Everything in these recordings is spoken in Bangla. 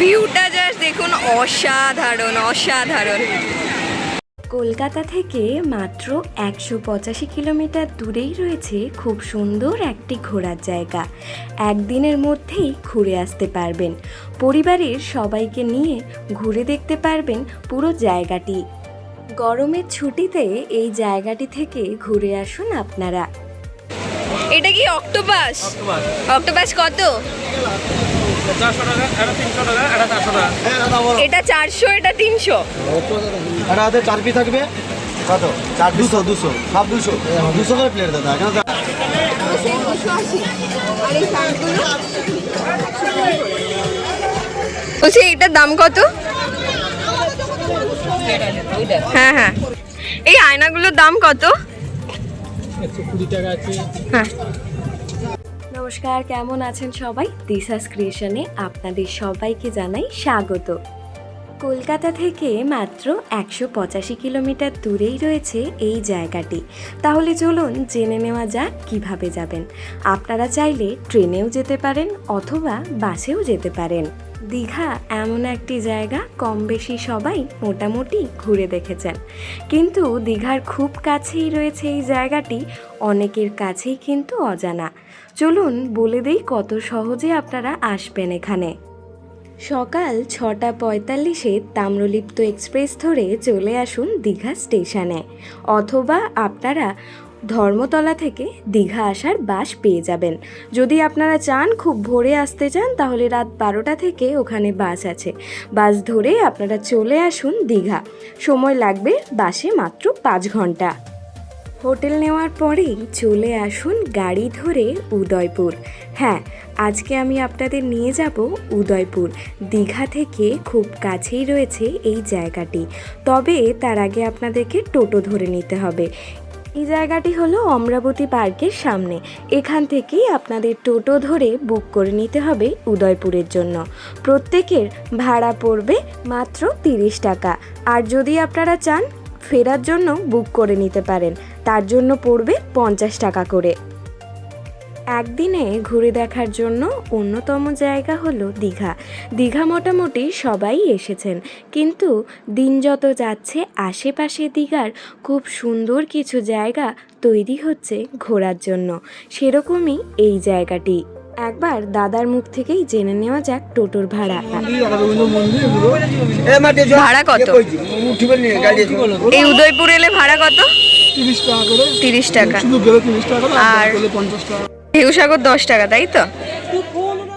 ভিউটা জাস্ট দেখুন অসাধারণ অসাধারণ। কলকাতা থেকে মাত্র একশো পঁচাশি কিলোমিটার দূরেই রয়েছে খুব সুন্দর একটি ঘোরার জায়গা। একদিনের মধ্যেই ঘুরে আসতে পারবেন। পরিবারের সবাইকে নিয়ে ঘুরে দেখতে পারবেন পুরো জায়গাটি। গরমের ছুটিতে এই জায়গাটি থেকে ঘুরে আসুন আপনারা। এটা কি অক্টোপাস। অক্টোপাস কত? চারশো টাকা এটা তিনশো টাকা এটা চারশো টাকা। এটা চারশো এটা তিনশো। আর হাতে চার থাকবে? কত? চার দুশো দুশো। সব দুশো? দুশো করে প্লেট দাদা কেন বলছি এটার দাম কত? হ্যাঁ হ্যাঁ। এই আয়নাগুলোর দাম কত? একশো কুড়ি টাকা আছে। হ্যাঁ। নমস্কার, কেমন আছেন সবাই? দিশাস ক্রিয়েশনে আপনাদের সবাইকে জানাই স্বাগত। কলকাতা থেকে মাত্র একশো পঁচাশি কিলোমিটার দূরেই রয়েছে এই জায়গাটি। তাহলে চলুন জেনে নেওয়া যাক কীভাবে যাবেন। আপনারা চাইলে ট্রেনেও যেতে পারেন অথবা বাসেও যেতে পারেন। দীঘা এমন একটি জায়গা কম বেশি সবাই মোটামুটি ঘুরে দেখেছেন। কিন্তু দীঘার খুব কাছেই রয়েছে এই জায়গাটি, অনেকের কাছেই কিন্তু অজানা। চলুন বলে দেই কত সহজে আপনারা আসবেন এখানে। সকাল ছটা পঁয়তাল্লিশে তাম্রলিপ্ত এক্সপ্রেস ধরে চলে আসুন দীঘা স্টেশনে, অথবা আপনারা ধর্মতলা থেকে দীঘা আসার বাস পেয়ে যাবেন। যদি আপনারা চান খুব ভোরে আসতে চান, তাহলে রাত বারোটা থেকে ওখানে বাস আছে। বাস ধরে আপনারা চলে আসুন দীঘা। সময় লাগবে বাসে মাত্র পাঁচ ঘণ্টা। হোটেল নেওয়ার পরেই চলে আসুন গাড়ি ধরে উদয়পুর। হ্যাঁ আজকে আমি আপনাদের নিয়ে যাব উদয়পুর। দীঘা থেকে খুব কাছেই রয়েছে এই জায়গাটি। তবে তার আগে আপনাদেরকে টোটো ধরে নিতে হবে। এই জায়গাটি হলো অমরাবতী পার্কের সামনে। এখান থেকেই আপনাদের টোটো ধরে বুক করে নিতে হবে উদয়পুরের জন্য। প্রত্যেকের ভাড়া পড়বে মাত্র তিরিশ টাকা। আর যদি আপনারা চান, ফেরার জন্য বুক করে নিতে পারেন। তার জন্য পড়বে পঞ্চাশ টাকা করে। একদিনে ঘুরে দেখার জন্য অন্যতম জায়গা হলো দীঘা। দীঘা মোটামুটি সবাই এসেছেন, কিন্তু দিন যত যাচ্ছে, আশেপাশে দীঘার খুব সুন্দর কিছু জায়গা তৈরি হচ্ছে ঘোরার জন্য। সেরকমই এই জায়গাটি। একবার দাদার মুখ থেকেই জেনে নেওয়া যাক টোটোর ভাড়া। ভাড়া কত? এই উদয়পুর এলে ভাড়া কত? তিরিশ টাকা তিরিশ টাকা। শুধু গেলে তিরিশ টাকা করে আর- ঢেউসাগর দশ টাকা তাই তো?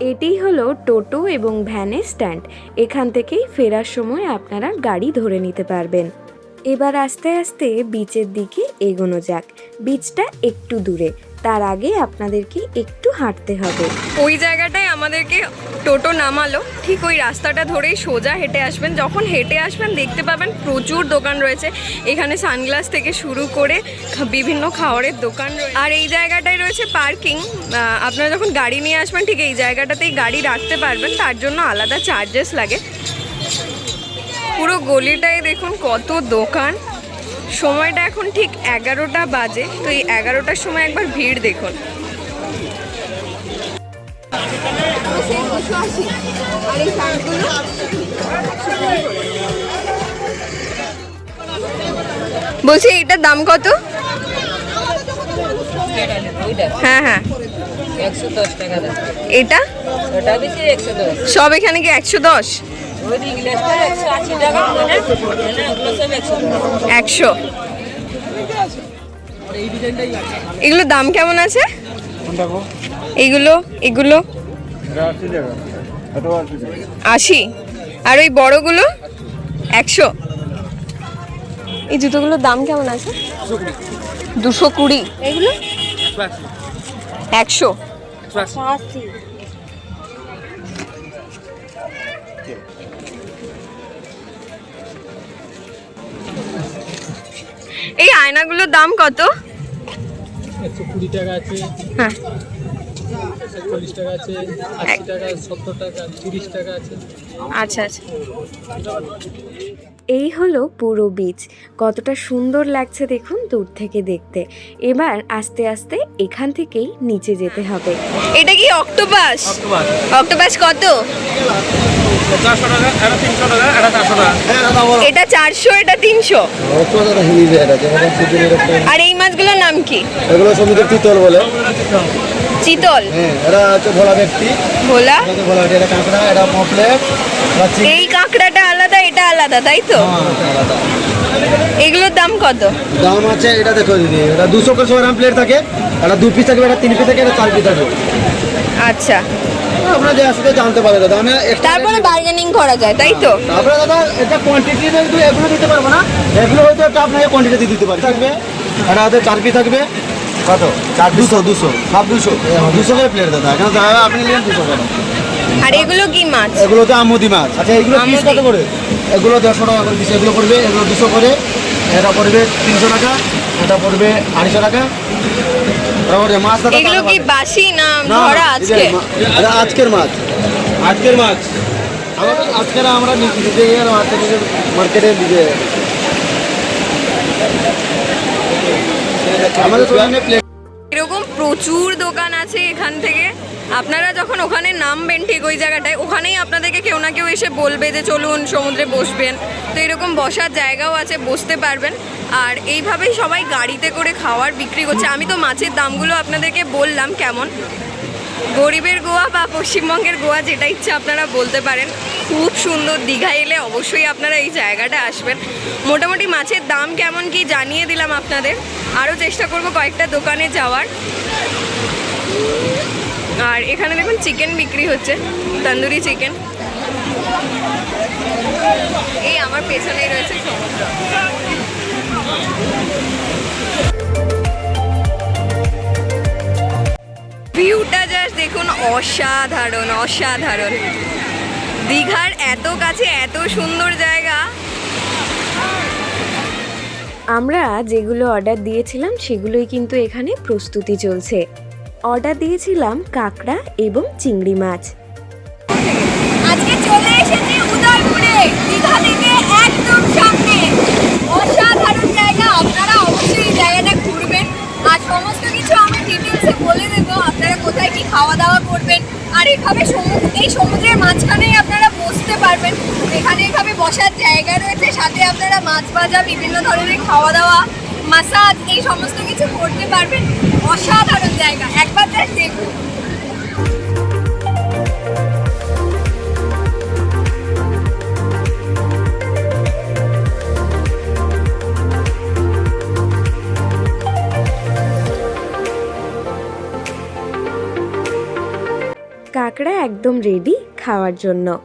এটি হলো টোটো এবং ভ্যানের স্ট্যান্ড। এখান থেকেই ফেরার সময় আপনারা গাড়ি ধরে নিতে পারবেন। এবার আস্তে আস্তে বিচের দিকে এগোনো যাক। বিচটা একটু দূরে। তার আগে আপনাদেরকে একটু হাঁটতে হবে। ওই জায়গাটায় আমাদেরকে টোটো নামালো। ঠিক ওই রাস্তাটা ধরেই সোজা হেঁটে আসবেন। যখন হেঁটে আসবেন, দেখতে পাবেন প্রচুর দোকান রয়েছে। এখানে সানগ্লাস থেকে শুরু করে বিভিন্ন খাওয়ারের দোকান আর এই জায়গাটায় রয়েছে পার্কিং। আপনারা যখন গাড়ি নিয়ে আসবেন, ঠিক এই জায়গাটাতেই গাড়ি রাখতে পারবেন। তার জন্য আলাদা চার্জেস লাগে। পুরো গলিটায় দেখুন কত দোকান। সময়টা এখন ঠিক এগারোটা বাজে তো এই এগারোটার সময় একবার ভিড় দেখুন। বলছি এটার দাম কত? হ্যাঁ হ্যাঁ। এটা? সব এখানে কি একশো দশ? একশো। এগুলো দাম কেমন আছে? এগুলো এগুলো? আশি। আর ওই বড়গুলো? একশো। এই জুতোগুলোর দাম কেমন আছে? দুশো কুড়ি। এগুলো? একশো। এই আয়নাগুলোর দাম কত? একশো কুড়ি টাকা আছে হ্যাঁ। চল্লিশ টাকা আছে আশি টাকা সত্তর টাকা তিরিশ টাকা আছে। আচ্ছা আচ্ছা। এই হলো পুরো বিচ কতটা সুন্দর লাগছে দেখুন দূর থেকে দেখতে। এবার আস্তে আস্তে এখান থেকেই নিচে যেতে হবে। এটা কি অক্টোপাস? অক্টোপাস। কত? এটা চারশো এটা তিনশো। আর এই মাছগুলোর নাম কি? এগুলো সমুদ্রের তিতল বলে। চিতল। হ্যাঁ এটা হচ্ছে ভোলা ব্যক্তি। ভোলা? ভোলা এটা কাঁকড়া এটা পপলেট এই কাঁকড়াটা এটা আলাদা তাই তো? হ্যাঁ, এগুলোর দাম কত? দাম আছে এটা দেখো দিদি এটা দুশো করে গ্রাম প্লেট থাকে এটা দু পিস থাকবে এটা তিন পিস থাকে এটা চার পিস থাকবে। আচ্ছা। আপনারা যে আসলে জানতে পারে দাদা। আমি তারপরে বার্গেনিং করা যায় তাই তো? তারপরে দাদা এটা কোয়ান্টিটি কিন্তু এগুলো দিতে পারব না। এগুলো হয়তো একটা আপনাকে কোয়ান্টিটি দিয়ে দিতে পারি। থাকবে এটা হাতে চার পিস থাকবে। কত? চার দুশো দুশো। সব দুশো? দুশো করে প্লেট দাদা। এখানে দাদা আপনি নিলেন দুশো করে। আর এগুলো কি মাছ? এগুলো তো আমুদি মাছ। আচ্ছা এগুলো পিস কত করে? এগুলো দেড়শো টাকা করে পিস এগুলো পড়বে এগুলো দুশো করে। এটা পড়বে তিনশো টাকা এটা পড়বে আড়াইশো টাকা। মাছ এগুলো কি বাসি না ধরা আজকে? আজকের মাছ। আজকের মাছ? আমরা আজকের আমরা নিজে মার্কেটে মার্কেটে নিজে আমাদের প্রচুর দোকান আছে এখান থেকে। আপনারা যখন ওখানে নামবেন ঠিক ওই জায়গাটায়, ওখানেই আপনাদেরকে কেউ না কেউ এসে বলবে যে চলুন সমুদ্রে বসবেন। তো এরকম বসার জায়গাও আছে, বসতে পারবেন। আর এইভাবেই সবাই গাড়িতে করে খাওয়ার বিক্রি করছে। আমি তো মাছের দামগুলো আপনাদেরকে বললাম কেমন। গরিবের গোয়া বা পশ্চিমবঙ্গের গোয়া যেটা ইচ্ছা আপনারা বলতে পারেন। খুব সুন্দর দীঘা এলে অবশ্যই আপনারা এই জায়গাটা আসবেন। মোটামুটি মাছের দাম কেমন কি জানিয়ে দিলাম আপনাদের। আরও চেষ্টা করব কয়েকটা দোকানে যাওয়ার। আর এখানে দেখুন চিকেন বিক্রি হচ্ছে, তন্দুরি চিকেন। এই আমার পেছনেই রয়েছে সমুদ্র। জাস্ট দেখুন অসাধারণ অসাধারণ। দীঘার এত কাছে এত সুন্দর জায়গা। আমরা যেগুলো অর্ডার দিয়েছিলাম সেগুলোই কিন্তু এখানে প্রস্তুতি চলছে। অর্ডার দিয়েছিলাম কাঁকড়া এবং চিংড়ি মাছ। আজকে চলে এসেছি উদয়পুরে দীঘা থেকে একদম সামনে। অসাধারণ জায়গা আপনারা অবশ্যই জায়গাটা ঘুরবেন। আর সমস্ত কিছু আমি ডিটেলসে বলে দেবো আপনারা কোথায় কি খাওয়া দাওয়া করবেন। আর এভাবে এই সমুদ্রের মাঝখানেই আপনারা বসতে পারবেন। এখানে এভাবে বসার জায়গা রয়েছে, সাথে আপনারা মাছ ভাজা, বিভিন্ন ধরনের খাওয়া দাওয়া মাসাজ এই সমস্ত কিছু করতে পারবেন। অসাধারণ জায়গা। একবার দেখুন। রেডি খাওয়ার জন্য।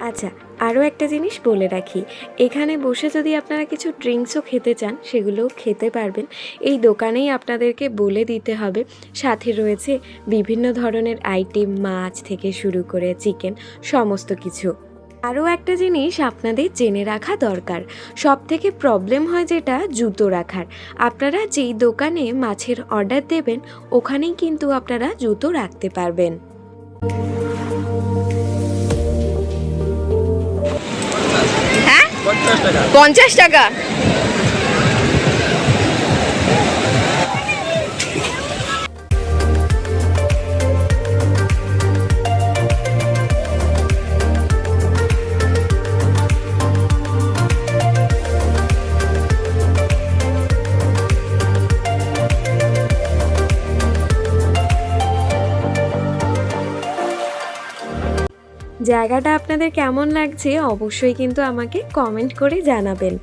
আচ্ছা আরও একটা জিনিস বলে রাখি। এখানে বসে যদি আপনারা কিছু ড্রিঙ্কসও খেতে চান, সেগুলোও খেতে পারবেন। এই দোকানেই আপনাদেরকে বলে দিতে হবে। সাথে রয়েছে বিভিন্ন ধরনের আইটেম মাছ থেকে শুরু করে চিকেন সমস্ত কিছু। আরও একটা জিনিস আপনাদের জেনে রাখা দরকার। সব থেকে প্রবলেম হয় যেটা, জুতো রাখার। আপনারা যেই দোকানে মাছের অর্ডার দেবেন, ওখানেই কিন্তু আপনারা জুতো রাখতে পারবেন। পঞ্চাশ টাকা। জায়গাটা আপনাদের কেমন লাগছে অবশ্যই কিন্তু আমাকে কমেন্ট করে জানাবেন।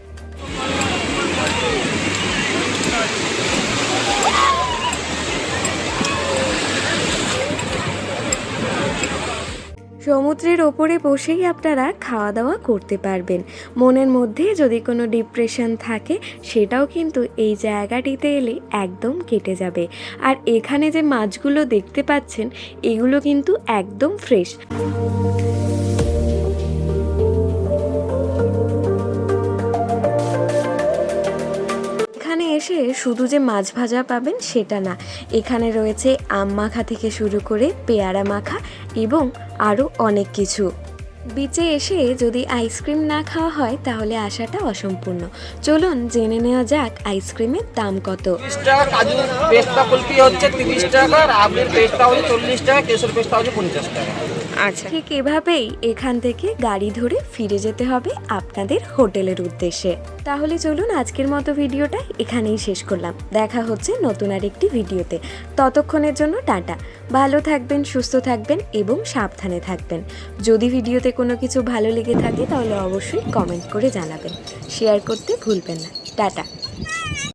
সমুদ্রের ওপরে বসেই আপনারা খাওয়া দাওয়া করতে পারবেন। মনের মধ্যে যদি কোনো ডিপ্রেশন থাকে, সেটাও কিন্তু এই জায়গাটিতে এলে একদম কেটে যাবে। আর এখানে যে মাছগুলো দেখতে পাচ্ছেন, এগুলো কিন্তু একদম ফ্রেশ এসে শুধু যে মাছ ভাজা পাবেন সেটা না। এখানে রয়েছে আম মাখা থেকে শুরু করে পেয়ারা মাখা এবং আরও অনেক কিছু। বিচে এসে যদি আইসক্রিম না খাওয়া হয় তাহলে আসাটা অসম্পূর্ণ। চলুন জেনে নেওয়া যাক আইসক্রিমের দাম কত। কাজু পেস্তা কুলফি হচ্ছে তিরিশ টাকা পেস্তা হচ্ছে চল্লিশ টাকা, কেশর পেস্তা হচ্ছে পঞ্চাশ টাকা। আচ্ছা। ঠিক এভাবেই এখান থেকে গাড়ি ধরে ফিরে যেতে হবে আপনাদের হোটেলের উদ্দেশ্যে। তাহলে চলুন আজকের মতো ভিডিওটা এখানেই শেষ করলাম। দেখা হচ্ছে নতুন আর একটি ভিডিওতে। ততক্ষণের জন্য টাটা। ভালো থাকবেন, সুস্থ থাকবেন এবং সাবধানে থাকবেন। যদি ভিডিওতে কোনো কিছু ভালো লেগে থাকে তাহলে অবশ্যই কমেন্ট করে জানাবেন। শেয়ার করতে ভুলবেন না। টাটা।